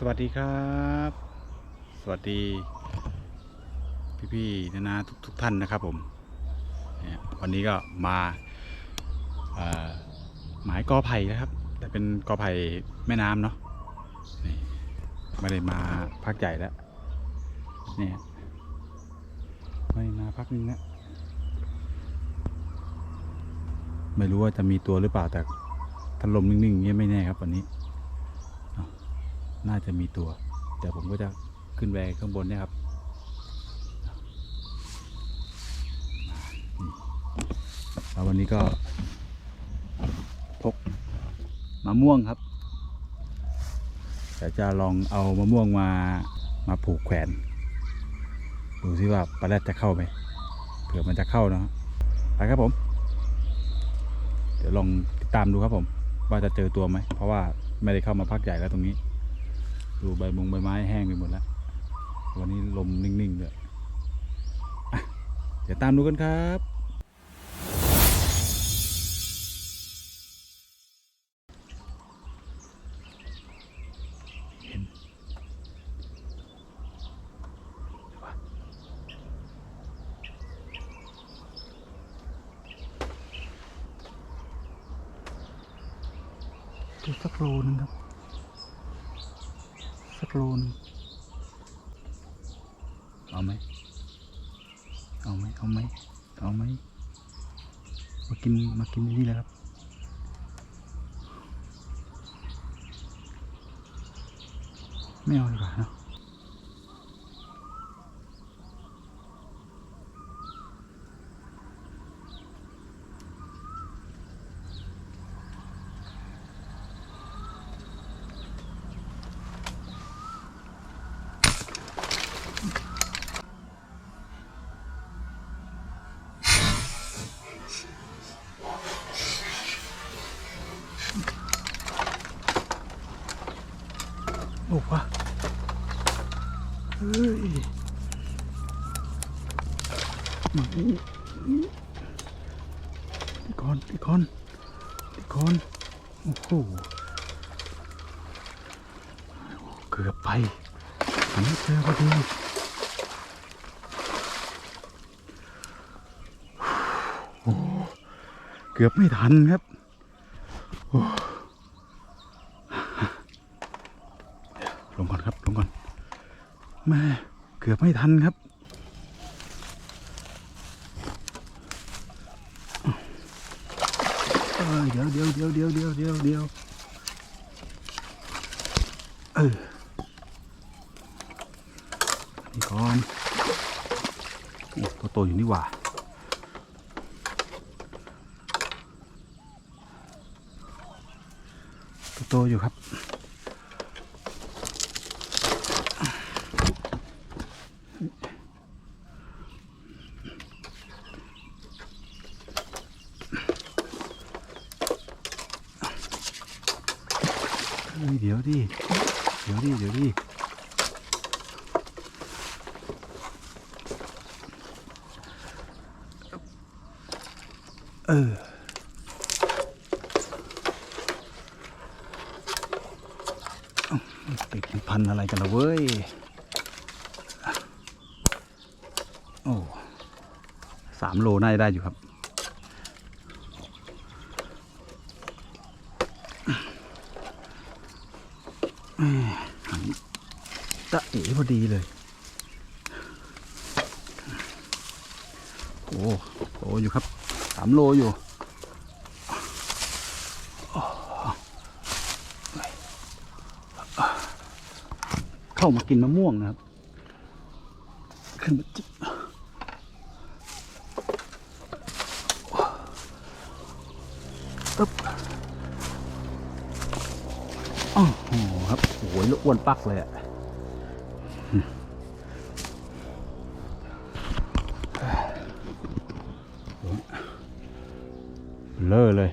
สวัสดีครับ สวัสดี พี่ๆนานาทุกทุกท่านนะครับผมวันนี้ก็มาหมายกอไผ่นะครับ แต่เป็นกอไผ่แม่น้ำเนาะนี่ไม่ได้มาพักใหญ่แล้วเนี่ยไม่มาพักนึงแล้วไม่รู้ว่าจะมีตัวหรือเปล่าแต่ถ้าลมนิ่งๆอย่างเงี้ยไม่แน่ครับวันนี้ น่าจะมีตัวเดี๋ยวผมก็จะขึ้นไปข้างบนเนี่ยครับแล้ววันนี้ก็พกมะม่วงครับแต่จะลองเอามะม่วงมามาผูกแขวน ดูซิว่าปลาแรดจะเข้าไหมเผื่อมันจะเข้าเนาะไปครับผม เดี๋ยวลองติดตามดูครับผม ว่าจะเจอตัวไหม เพราะว่าไม่ได้เข้ามาพักใหญ่แล้วตรงนี้ ดูใบมงใบไม้แห้งไปหมดแล้ว วันนี้ลมนิ่งๆเลยเดี๋ยวตามดูกันครับ เห็นเดี๋ยวก่อนดูสักโลนึงครับ สักโลนเอาไหม เอาไหม เอาไหม เอาไหม มากิน มากินที่นี่เลยครับ ไม่เอาดีกว่าเนาะ โอ้วะเฮ้ยพี่กอนพี่กอนพี่กอนโอ้โหเกือบไปผมไม่เจอพอดีเกือบไม่ทันครับโอ้ลงก่อนครับ ลงก่อน แม่เกือบไม่ทันครับเเดี๋ยวเดี๋ยวเดี๋ยวเดี๋ยวเดี๋ยวเดี๋ยวเดี๋ยวเออนี่ก่อนโอ้ตัวโตอยู่นี่หว่าตัวโตอยู่ครับ เดี๋ยวดิ เดี๋ยวดิ เดี๋ยวดิ เออ ติดเป็นพันอะไรกันละเว้ย โอ้สามโลน่าจะได้อยู่ครับ หันตะเอ๋พอดีเลย โอ้โหอยู่ครับสามโลอยู่เข้ามากินมะม่วงนะครับ ขึ้นมาจิบตึ๊บ โอ้โหครับโอ้โหแล้ว อ้วนปักเลยอะเลอะเลย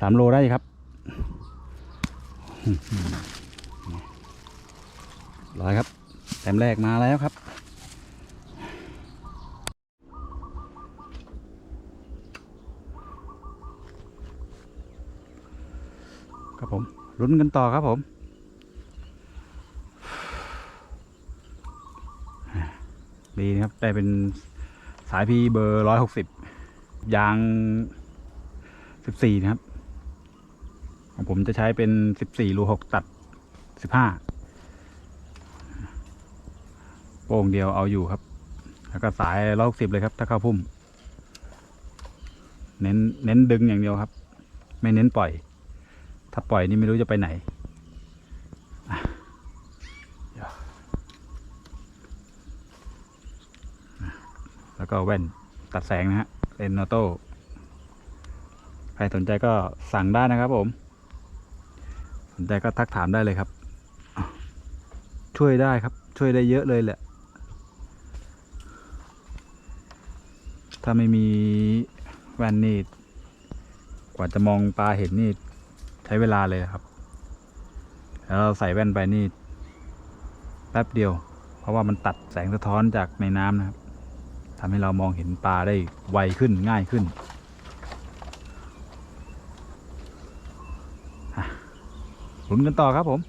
สามโลได้ครับร้อยครับแต้มแรกมาแล้วครับครับผมลุ้นกันต่อครับผม ดีนะครับได้เป็นสายพีเบอร์ร้อยหกสิบยางสิบสี่นะครับ ของผมจะใช้เป็นสิบสี่รูหกตัดสิบห้าโป้งเดียวเอาอยู่ครับ แล้วก็สายร้อยหกสิบเลยครับถ้าเข้าพุ่ม เน้นเน้นดึงอย่างเดียวครับ ไม่เน้นปล่อย ถ้าปล่อยนี่ไม่รู้จะไปไหนอะเดี๋ยวอะ แล้วก็แว่นตัดแสงนะฮะเป็นออโต้ใครสนใจก็สั่งได้นะครับผม สนใจก็ทักถามได้เลยครับ ช่วยได้ครับ ช่วยได้เยอะเลยแหละ ถ้าไม่มีแว่นนี่กว่าจะมองปลาเห็นนี่ใช้เวลาเลยครับ แล้วเราใส่แว่นไปนี่แป๊บเดียว เพราะว่ามันตัดแสงสะท้อนจากในน้ำนะครับ ทำให้เรามองเห็นปลาได้ไวขึ้นง่ายขึ้นอะลุ้นกันต่อครับผม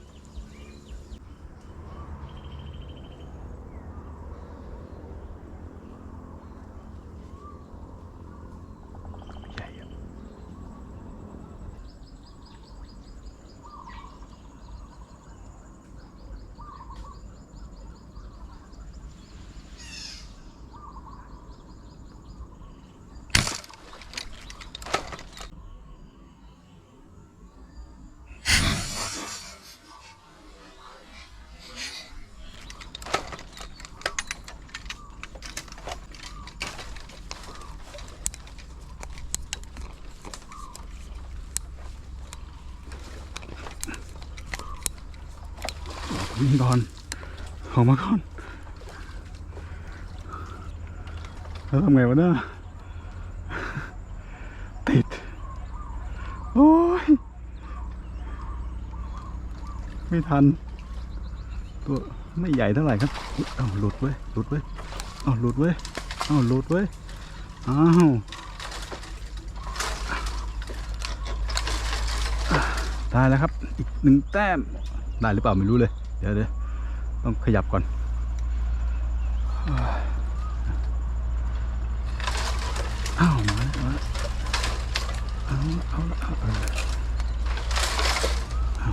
ก่อนออกมาก่อนแล้วทำไงวะเนี่ยติด โอ้ย ไม่ทัน ตัวไม่ใหญ่เท่าไหร่ครับอ้าหลุดเว้ย หลุดเว้ยเอ้าหลุดเว้ยเอ้าหลุดเว้ย อ้าวได้แล้วครับ อีกหนึ่งแต้ม ได้หรือเปล่าไม่รู้เลย ดี๋ยวเดี๋ยวต้องขยับก่อนอ้าวมาแล้วเอาเอาเอาเออเอา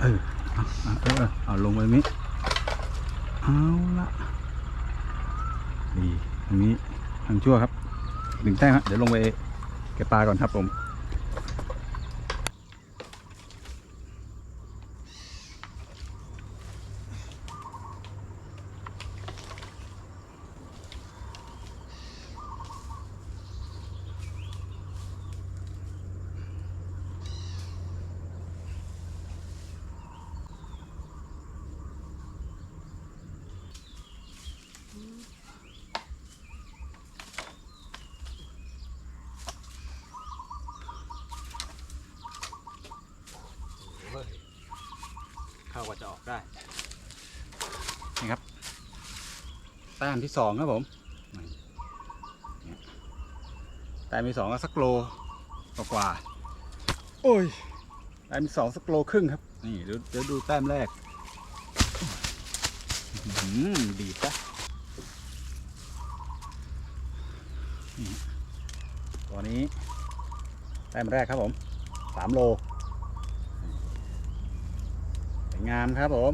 เออเอาเอาเอเออ เอาลงไปนี้เอาละดีทางนี้ทางชั่วครับ หนึ่งแต้มฮะเดี๋ยวลงไปเก็บปลาก่อนครับผม ว่าจะออกได้นี่ครับแต้มที่สองครับผมนี่เนี่ยแต้มที่สองก็สักโลกว่าๆโอ้ยแต้มที่สองสักโลครึ่งครับนี่เดี๋ยวเดี๋ยวดูแต้มแรกอื้อหือดีดปะนี่ตัวนี้แต้มแรกครับผมสามโลสวย งามครับผม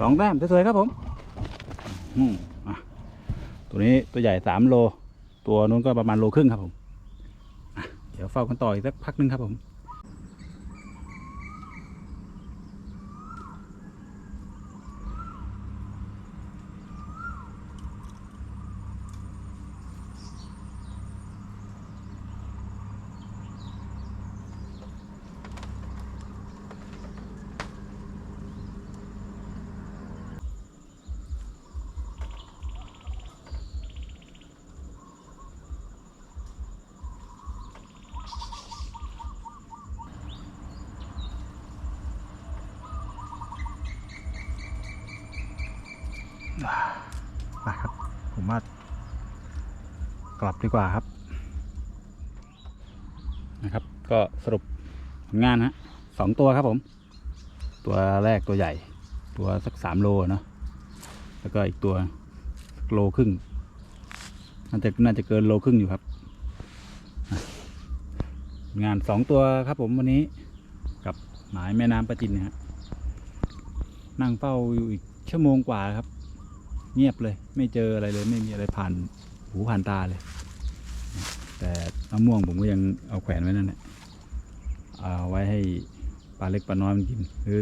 สองแต้มสวยๆครับผมตัวนี้ตัวใหญ่สามโล ตัวนู้นก็ประมาณโลครึ่งครับผม เดี๋ยวเฝ้ากันต่ออีกสักพักหนึงครับผม ไปครับ ผมว่ากลับดีกว่าครับนะครับ ก็สรุปงานฮะสองตัวครับผม ตัวแรกตัวใหญ่ ตัวสักสามโลเนาะแล้วก็อีกตัวโลครึ่งน่าจะน่าจะเกินโลครึ่งอยู่ครับ งานสองตัวครับผมวันนี้กับหมายแม่น้ำประจินนะฮะนั่งเฝ้าอยู่อีกชั่วโมงกว่าครับ เงียบเลย ไม่เจออะไรเลย ไม่มีอะไรผ่านหูผ่านตาเลย แต่มะม่วงผมก็ยังเอาแขวนไว้นั่นแหละเอาไว้ให้ปลาเล็กปลาน้อยมันกินหรือ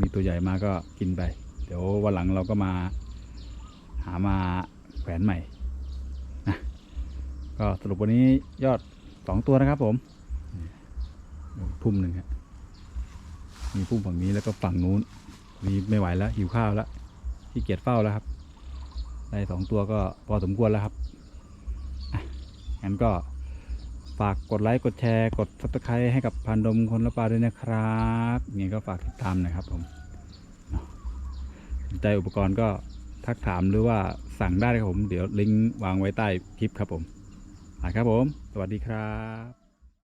มีตัวใหญ่มาก็กินไป เดี๋ยววันหลังเราก็มาหามาแขวนใหม่นะก็สรุปวันนี้ยอดสองตัวนะครับผมพุ่มหนึ่งครับมีพุ่มฝั่งนี้แล้วก็ฝั่งนู้นนี่ไม่ไหวแล้วหิวข้าวแล้วขี้เกียจเฝ้าแล้วครับ ได้สองตัวก็พอสมควรแล้วครับอะงั้นก็ฝากกดไลค์กดแชร์กด subscribe ให้กับพันดมคนละปลาด้วยนะครับนี่ก็ฝากติดตามหนะครับผมสนใจอุปกรณ์ก็ทักถามหรือว่าสั่งได้ครับผม เดี๋ยวลิงก์วางไว้ใต้คลิปครับผมอะครับผม สวัสดีครับ